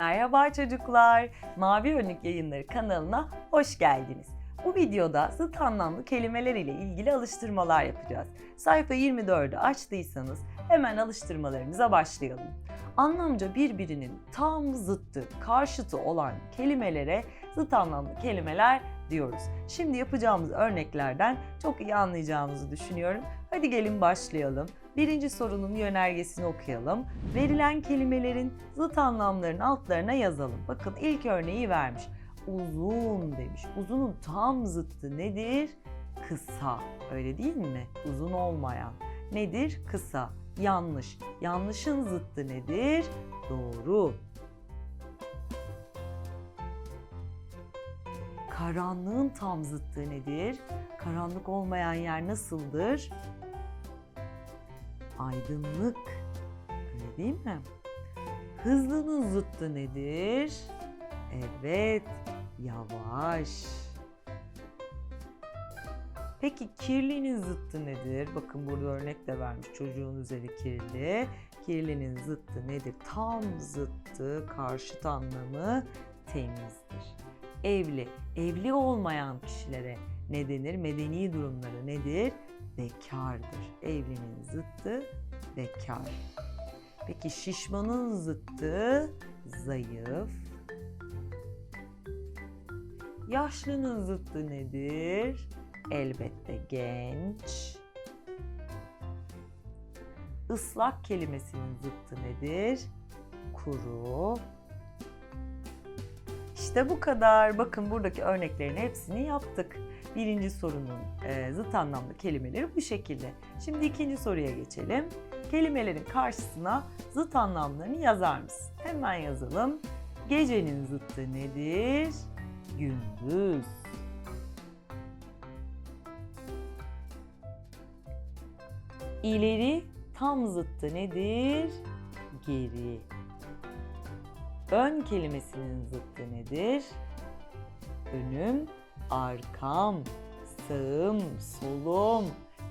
Merhaba çocuklar. Mavi Önlük Yayınları kanalına hoş geldiniz. Bu videoda zıt anlamlı kelimeler ile ilgili alıştırmalar yapacağız. Sayfa 24'ü açtıysanız hemen alıştırmalarımıza başlayalım. Anlamca birbirinin tam zıttı, karşıtı olan kelimelere zıt anlamlı kelimeler diyoruz. Şimdi yapacağımız örneklerden çok iyi anlayacağımızı düşünüyorum. Hadi gelin başlayalım. Birinci sorunun yönergesini okuyalım. Verilen kelimelerin zıt anlamlarının altlarına yazalım. Bakın ilk örneği vermiş. Uzun demiş. Uzunun tam zıttı nedir? Kısa. Öyle değil mi? Uzun olmayan. Nedir? Kısa. Yanlış. Yanlışın zıttı nedir? Doğru. Karanlığın tam zıttı nedir? Karanlık olmayan yer nasıldır? Aydınlık. Öyle değil mi? Hızlının zıttı nedir? Evet, yavaş. Peki kirlinin zıttı nedir? Bakın burada örnek de vermiş çocuğun üzeri kirli. Kirlinin zıttı nedir? Tam zıttı, karşıt anlamı temizdir. Evli, evli olmayan kişilere ne denir? Medeni durumları nedir? Bekardır. Evlinin zıttı bekar. Peki şişmanın zıttı zayıf. Yaşlının zıttı nedir? Elbette genç. Islak kelimesinin zıttı nedir? Kuru. İşte bu kadar. Bakın buradaki örneklerin hepsini yaptık. Birinci sorunun e, zıt anlamlı kelimeleri bu şekilde. Şimdi ikinci soruya geçelim. Kelimelerin karşısına zıt anlamlarını yazar mısın? Hemen yazalım. Gecenin zıttı nedir? Gündüz. İleri tam zıttı nedir? Geri. Ön kelimesinin zıttı nedir? Önüm, arkam, sağım, solum.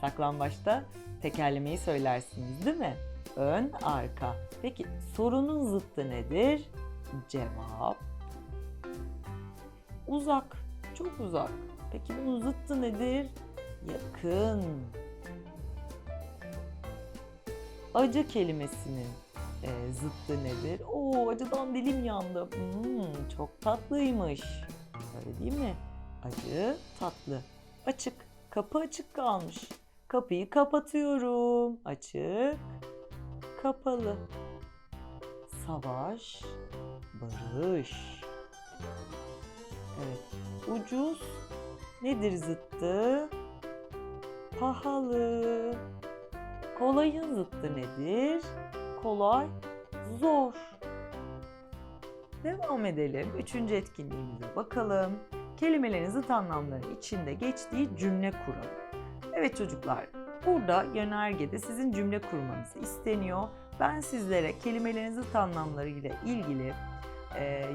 Saklambaçta tekerlemeyi söylersiniz değil mi? Ön, arka. Peki sorunun zıttı nedir? Cevap. Uzak, çok uzak. Peki bunun zıttı nedir? Yakın. Acı kelimesinin e, zıttı nedir? Oo acıdan dilim yandı. Hmm, çok tatlıymış. Öyle değil mi? Acı, tatlı. Açık. Kapı açık kalmış. Kapıyı kapatıyorum. Açık, kapalı. Savaş, barış. Evet. Ucuz nedir zıttı? Pahalı. Kolayın zıttı nedir? Kolay, zor. Devam edelim. Üçüncü etkinliğimize bakalım. Kelimelerin zıt anlamları içinde geçtiği cümle kuralım. Evet çocuklar, burada yönergede sizin cümle kurmanızı isteniyor. Ben sizlere kelimelerin zıt anlamları ile ilgili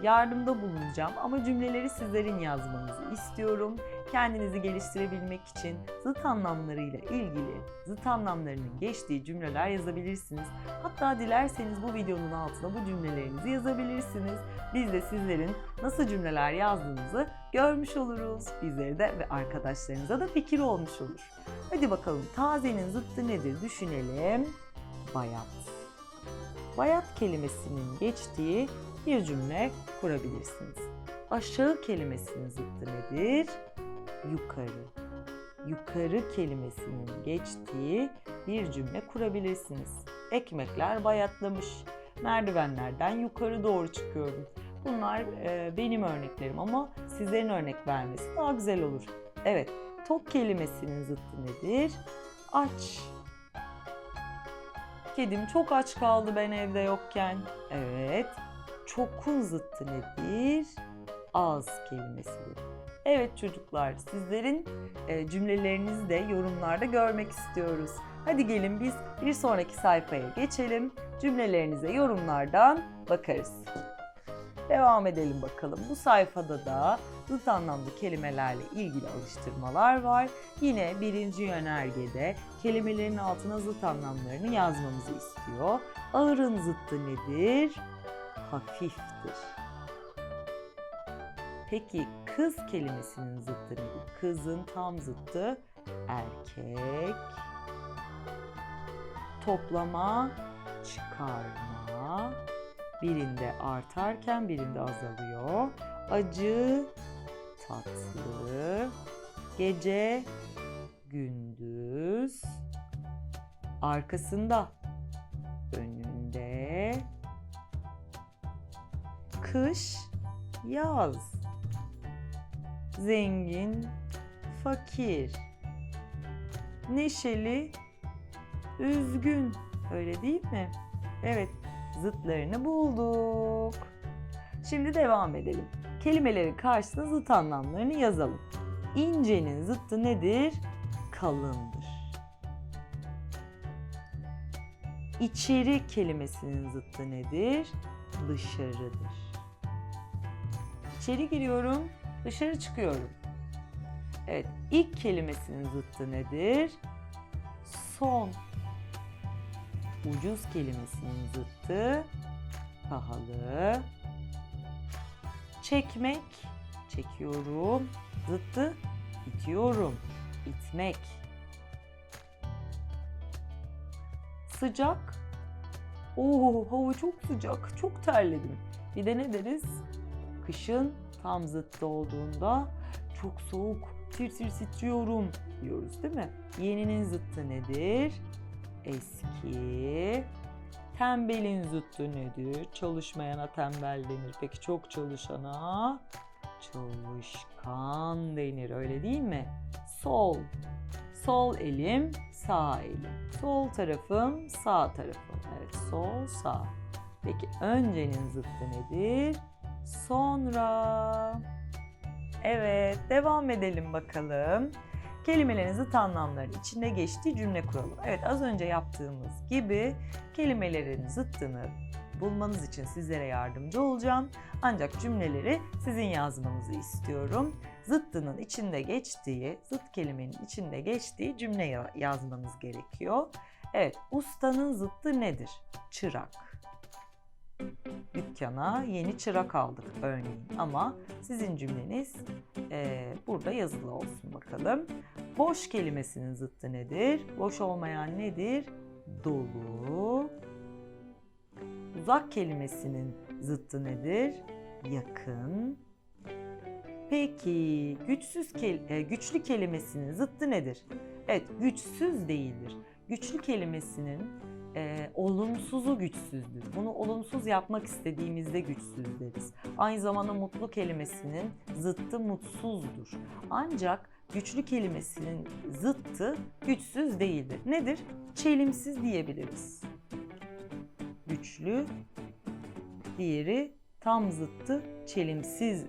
yardımda bulunacağım ama cümleleri sizlerin yazmanızı istiyorum. Kendinizi geliştirebilmek için zıt anlamlarıyla ilgili zıt anlamlarının geçtiği cümleler yazabilirsiniz. Hatta dilerseniz bu videonun altına bu cümlelerinizi yazabilirsiniz. Biz de sizlerin nasıl cümleler yazdığınızı görmüş oluruz. Bizlere de ve arkadaşlarınıza da fikir olmuş olur. Hadi bakalım tazenin zıttı nedir düşünelim. Bayat. Bayat kelimesinin geçtiği bir cümle kurabilirsiniz. Aşağı kelimesinin zıttı nedir? Yukarı. Yukarı kelimesinin geçtiği bir cümle kurabilirsiniz. Ekmekler bayatlamış. Merdivenlerden yukarı doğru çıkıyorum. Bunlar e, benim örneklerim ama sizlerin örnek vermesi daha güzel olur. Evet, tok kelimesinin zıttı nedir? Aç. Kedim çok aç kaldı ben evde yokken. Evet, çokun zıttı nedir? Az kelimesidir. Evet çocuklar, sizlerin e, cümlelerinizi de yorumlarda görmek istiyoruz. Hadi gelin biz bir sonraki sayfaya geçelim. Cümlelerinize yorumlardan bakarız. Devam edelim bakalım. Bu sayfada da zıt anlamlı kelimelerle ilgili alıştırmalar var. Yine birinci yönergede kelimelerin altına zıt anlamlarını yazmamızı istiyor. Ağırın zıttı nedir? Hafiftir. Peki kız kelimesinin zıttı nedir? Kızın tam zıttı erkek. Toplama, çıkarma. Birinde artarken birinde azalıyor. Acı, tatlı. Gece, gündüz. Arkasında, önünde. Kış, yaz. Zengin, fakir. Neşeli, üzgün. Öyle değil mi? Evet, zıtlarını bulduk. Şimdi devam edelim. Kelimelerin karşısına zıt anlamlarını yazalım. İncenin zıttı nedir? Kalındır. İçeri kelimesinin zıttı nedir? Dışarıdır. İçeri giriyorum, dışarı çıkıyorum. Evet, ilk kelimesinin zıttı nedir? Son. Ucuz kelimesinin zıttı pahalı. Çekmek, çekiyorum. Zıttı itiyorum, itmek. Sıcak. Oo, hava çok sıcak, çok terledim. Bir de ne deriz? Kışın tam zıttı olduğunda çok soğuk, tir tir titriyorum diyoruz değil mi? Yeninin zıttı nedir? Eski. Tembelin zıttı nedir? Çalışmayana tembel denir. Peki çok çalışana çalışkan denir. Öyle değil mi? Sol. Sol elim, sağ elim. Sol tarafım, sağ tarafım. Evet, sol, sağ. Peki öncenin zıttı nedir? Sonra. Evet, devam edelim bakalım. Kelimelerin zıt anlamları içinde geçtiği cümle kuralım. Evet, az önce yaptığımız gibi kelimelerin zıttını bulmanız için sizlere yardımcı olacağım. Ancak cümleleri sizin yazmanızı istiyorum. Zıttının içinde geçtiği, zıt kelimenin içinde geçtiği cümle ya- yazmanız gerekiyor. Evet, ustanın zıttı nedir? Çırak. Dükkana yeni çırak aldık örneğin ama sizin cümleniz eee, burada yazılı olsun bakalım. Boş kelimesinin zıttı nedir? Boş olmayan nedir? Dolu. Uzak kelimesinin zıttı nedir? Yakın. Peki güçsüz kel- e, güçlü kelimesinin zıttı nedir? Evet güçsüz değildir. Güçlü kelimesinin e, olumsuzu güçsüzdür. Bunu olumsuz yapmak istediğimizde güçsüz deriz. Aynı zamanda mutlu kelimesinin zıttı mutsuzdur. Ancak güçlü kelimesinin zıttı güçsüz değildir. Nedir? Çelimsiz diyebiliriz. Güçlü, diğeri tam zıttı çelimsiz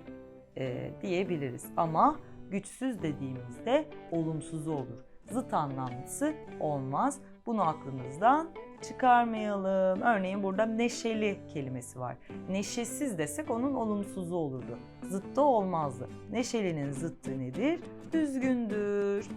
e, diyebiliriz. Ama güçsüz dediğimizde olumsuzu olur. Zıt anlamlısı olmaz. Bunu aklımızdan çıkarmayalım. Örneğin burada neşeli kelimesi var. Neşesiz desek onun olumsuzu olurdu. Zıttı olmazdı. Neşelinin zıttı nedir? Üzgündür.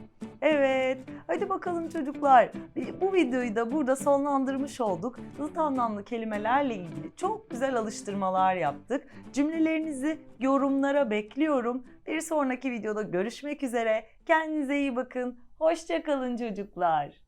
Evet, hadi bakalım çocuklar. Bu videoyu da burada sonlandırmış olduk. Zıt anlamlı kelimelerle ilgili çok güzel alıştırmalar yaptık. Cümlelerinizi yorumlara bekliyorum. Bir sonraki videoda görüşmek üzere. Kendinize iyi bakın. Hoşçakalın çocuklar.